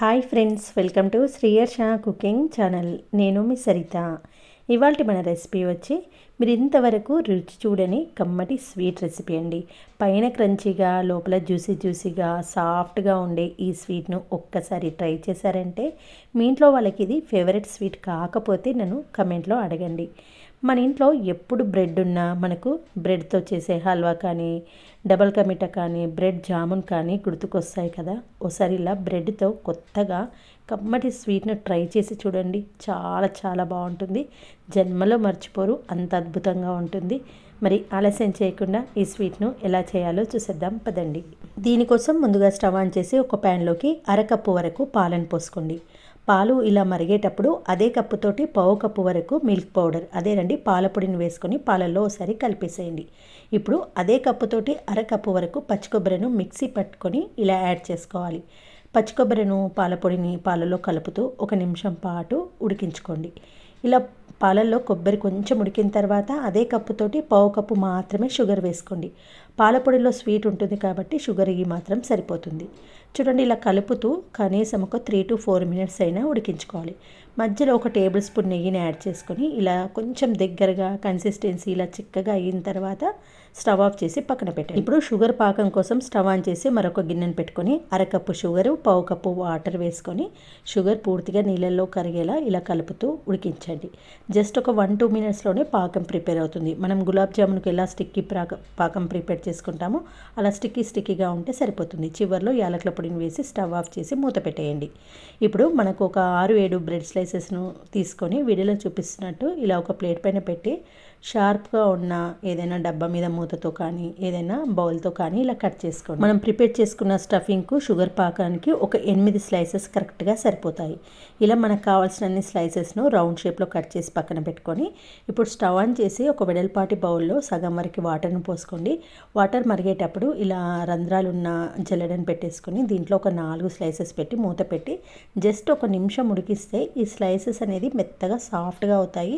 Hi friends welcome to Sriyarsha cooking channel నేను మీ సరిత. ఇవాళ మన రెసిపీ వచ్చి మీరు ఇంతవరకు రుచి చూడని కమ్మటి స్వీట్ రెసిపీ అండి. పైన క్రంచీగా లోపల జ్యూసీ జ్యూసీగా సాఫ్ట్గా ఉండే ఈ స్వీట్ను ఒక్కసారి ట్రై చేశారంటే మీ ఇంట్లో వాళ్ళకి ఇది ఫేవరెట్ స్వీట్ కాకపోతే నన్ను కమెంట్లో అడగండి. మన ఇంట్లో ఎప్పుడు బ్రెడ్ ఉన్నా మనకు బ్రెడ్తో చేసే హల్వా కానీ డబల్ కమిటా కానీ బ్రెడ్ జామున్ కానీ గుర్తుకొస్తాయి కదా. ఒకసారి ఇలా బ్రెడ్తో కొత్తగా కమ్మటి స్వీట్ను ట్రై చేసి చూడండి. చాలా చాలా బాగుంటుంది. జన్మలో మర్చిపోరు. అంత అద్భుతంగా ఉంటుంది. మరి ఆలస్యం చేయకుండా ఈ స్వీట్ను ఎలా చేయాలో చూసేద్దాం. పదండి. దీనికోసం ముందుగా స్టవ్ ఆన్ చేసి ఒక ప్యాన్లోకి అరకప్పు వరకు పాలను పోసుకోండి. పాలు ఇలా మరిగేటప్పుడు అదే కప్పుతోటి పావు కప్పు వరకు మిల్క్ పౌడర్ అదేనండి పాల పొడిని వేసుకొని పాలల్లో ఒకసారి కలిపేసేయండి. ఇప్పుడు అదే కప్పుతోటి అర కప్పు వరకు పచ్చి కొబ్బరిను మిక్సీ పట్టుకొని ఇలా యాడ్ చేసుకోవాలి. పచ్చి కొబ్బరిను పాలపొడిని పాలలో కలుపుతూ ఒక నిమిషం పాటు ఉడికించుకోండి. ఇలా పాలల్లో కొబ్బరి కొంచెం ఉడికిన తర్వాత అదే కప్పుతోటి పావు కప్పు మాత్రమే షుగర్ వేసుకోండి. పాలపొడిలో స్వీట్ ఉంటుంది కాబట్టి షుగర్ ఈ మాత్రం సరిపోతుంది. చూడండి ఇలా కలుపుతూ కనీసం ఒక త్రీ టు ఫోర్ మినిట్స్ అయినా ఉడికించుకోవాలి. మధ్యలో ఒక టేబుల్ స్పూన్ నెయ్యిని యాడ్ చేసుకొని ఇలా కొంచెం దగ్గరగా కన్సిస్టెన్సీ ఇలా చిక్కగా అయిన తర్వాత స్టవ్ ఆఫ్ చేసి పక్కన పెట్టండి. ఇప్పుడు షుగర్ పాకం కోసం స్టవ్ ఆన్ చేసి మరొక గిన్నెను పెట్టుకొని అరకప్పు షుగర్ పావు కప్పు వాటర్ వేసుకొని షుగర్ పూర్తిగా నీళ్ళల్లో కరిగేలా ఇలా కలుపుతూ ఉడికించండి. జస్ట్ ఒక వన్ టూ మినిట్స్లోనే పాకం ప్రిపేర్ అవుతుంది. మనం గులాబ్ జామున్కి ఎలా స్టిక్కీ పాకం ప్రిపేర్ చేసుకుంటామో. అలా స్టిక్కీ స్టిక్కీగా ఉంటే సరిపోతుంది. చివరిలో యాలకుల పొడిని వేసి స్టవ్ ఆఫ్ చేసి మూత పెట్టేయండి. ఇప్పుడు మనకు ఒక ఆరు ఏడు బ్రెడ్ స్లైసెస్ను తీసుకొని వీడియోలో చూపిస్తున్నట్టు ఇలా ఒక ప్లేట్ పైన పెట్టి షార్ప్గా ఉన్న ఏదైనా డబ్బా మీద మూతతో కానీ ఏదైనా బౌల్తో కానీ ఇలా కట్ చేసుకోండి. మనం ప్రిపేర్ చేసుకున్న స్టఫింగ్కు షుగర్ పాకానికి ఒక ఎనిమిది స్లైసెస్ కరెక్ట్గా సరిపోతాయి. ఇలా మనకు కావాల్సిన అన్ని స్లైసెస్ను రౌండ్ షేప్లో కట్ చేసి పక్కన పెట్టుకొని ఇప్పుడు స్టవ్ ఆన్ చేసి ఒక వెడల్పాటి బౌల్లో సగం వరకు వాటర్ను పోసుకోండి. వాటర్ మరిగేటప్పుడు ఇలా రంధ్రాలు ఉన్న జల్లెడని పెట్టేసుకొని దీంట్లో ఒక నాలుగు స్లైసెస్ పెట్టి మూత పెట్టి జస్ట్ ఒక నిమిషం ఉడికిస్తే ఈ స్లైసెస్ అనేది మెత్తగా సాఫ్ట్గా అవుతాయి.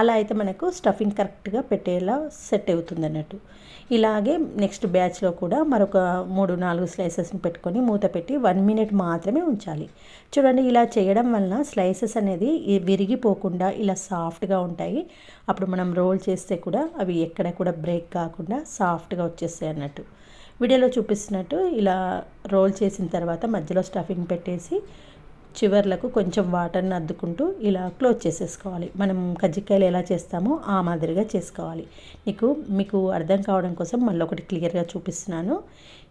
అలా అయితే మనకు స్టఫింగ్ కరెక్ట్గా పెట్టేలా సెట్ అవుతుంది అన్నట్టు. ఇలాగే నెక్స్ట్ బ్యాచ్లో కూడా మరొక మూడు నాలుగు స్లైసెస్ని పెట్టుకొని మూత పెట్టి వన్ మినిట్ మాత్రమే ఉంచాలి. చూడండి ఇలా చేయడం వలన స్లైసెస్ అనేది విరిగిపోకుండా ఇలా సాఫ్ట్గా ఉంటాయి. అప్పుడు మనం రోల్ చేస్తే కూడా అవి ఎక్కడ కూడా బ్రేక్ కాకుండా సాఫ్ట్గా వచ్చేస్తాయి అన్నట్టు. వీడియోలో చూపిస్తున్నట్టు ఇలా రోల్ చేసిన తర్వాత మధ్యలో స్టఫింగ్ పెట్టేసి చివర్లకు కొంచెం వాటర్ని అద్దుకుంటూ ఇలా క్లోజ్ చేసేసుకోవాలి. మనం కజ్జికాయలు ఎలా చేస్తామో ఆ మాదిరిగా చేసుకోవాలి. నీకు మీకు అర్థం కావడం కోసం మళ్ళీ ఒకటి క్లియర్గా చూపిస్తున్నాను.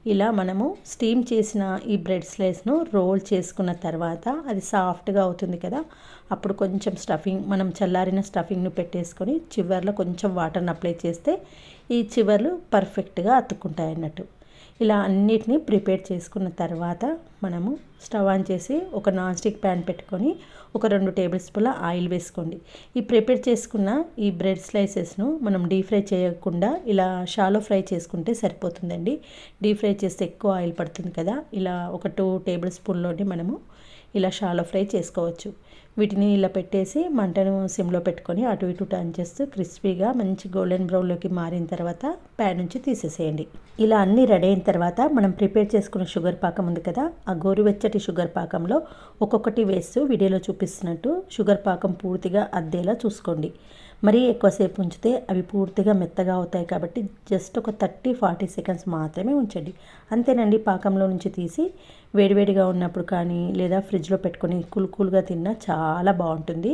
ఇలా మనము స్టీమ్ చేసిన ఈ బ్రెడ్ స్లైస్ను రోల్ చేసుకున్న తర్వాత అది సాఫ్ట్గా అవుతుంది కదా అప్పుడు కొంచెం స్టఫింగ్ మనం చల్లారిన స్టఫింగ్ను పెట్టేసుకొని చివర్లో కొంచెం వాటర్ని అప్లై చేస్తే ఈ చివర్లు పర్ఫెక్ట్గా అతుక్కుంటాయి అన్నట్టు. ఇలా అన్నిటినీ ప్రిపేర్ చేసుకున్న తర్వాత మనము స్టవ్ ఆన్ చేసి ఒక నాన్ స్టిక్ ప్యాన్ పెట్టుకొని ఒక రెండు టేబుల్ స్పూన్ల ఆయిల్ వేసుకోండి. ఈ ప్రిపేర్ చేసుకున్న ఈ బ్రెడ్ స్లైసెస్ను మనం డీప్ ఫ్రై చేయకుండా ఇలా షాలో ఫ్రై చేసుకుంటే సరిపోతుందండి. డీప్ ఫ్రై చేస్తే ఎక్కువ ఆయిల్ పడుతుంది కదా ఇలా ఒక టూ టేబుల్ స్పూన్లోని మనము ఇలా షాలో ఫ్రై చేసుకోవచ్చు. వీటిని ఇలా పెట్టేసి మంటను సిమ్లో పెట్టుకొని అటు ఇటు టర్న్ చేస్తూ క్రిస్పీగా మంచి గోల్డెన్ బ్రౌన్లోకి మారిన తర్వాత ప్యాన్ నుంచి తీసేసేయండి. ఇలా అన్నీ రెడీ అయిన తర్వాత మనం ప్రిపేర్ చేసుకున్న షుగర్ పాకం ఉంది కదా ఆ గోరువెచ్చటి షుగర్ పాకంలో ఒక్కొక్కటి వేస్తూ వీడియోలో చూపిస్తున్నట్టు షుగర్ పాకం పూర్తిగా అద్దేలా చూసుకోండి. మరీ ఎక్కువసేపు ఉంచితే అవి పూర్తిగా మెత్తగా అవుతాయి కాబట్టి జస్ట్ ఒక థర్టీ ఫార్టీ సెకండ్స్ మాత్రమే ఉంచండి. అంతేనండి పాకంలో నుంచి తీసి వేడివేడిగా ఉన్నప్పుడు కానీ లేదా ఫ్రిడ్జ్లో పెట్టుకొని కూల్ కూల్గా తిన్నా చాలా బాగుంటుంది.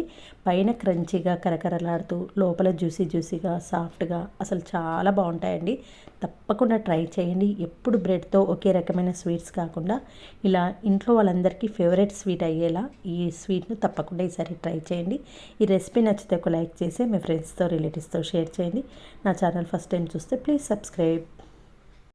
పైన క్రంచీగా కరకరలాడుతూ లోపల జ్యూసీ జ్యూసీగా సాఫ్ట్గా అసలు చాలా బాగుంటాయండి. తప్పకుండా ట్రై చేయండి. ఎప్పుడు బ్రెడ్తో ఒకే రకమైన స్వీట్స్ కాకుండా ఇలా ఇంట్లో వాళ్ళందరికీ ఫేవరెట్ స్వీట్ అయ్యేలా ఈ స్వీట్ను తప్పకుండా ఈసారి ట్రై చేయండి. ఈ రెసిపీ నచ్చితే ఒక లైక్ చేసి మీ ఫ్రెండ్స్తో రిలేటివ్స్తో షేర్ చేయండి. నా ఛానల్ ఫస్ట్ టైం చూస్తే ప్లీజ్ సబ్స్క్రైబ్.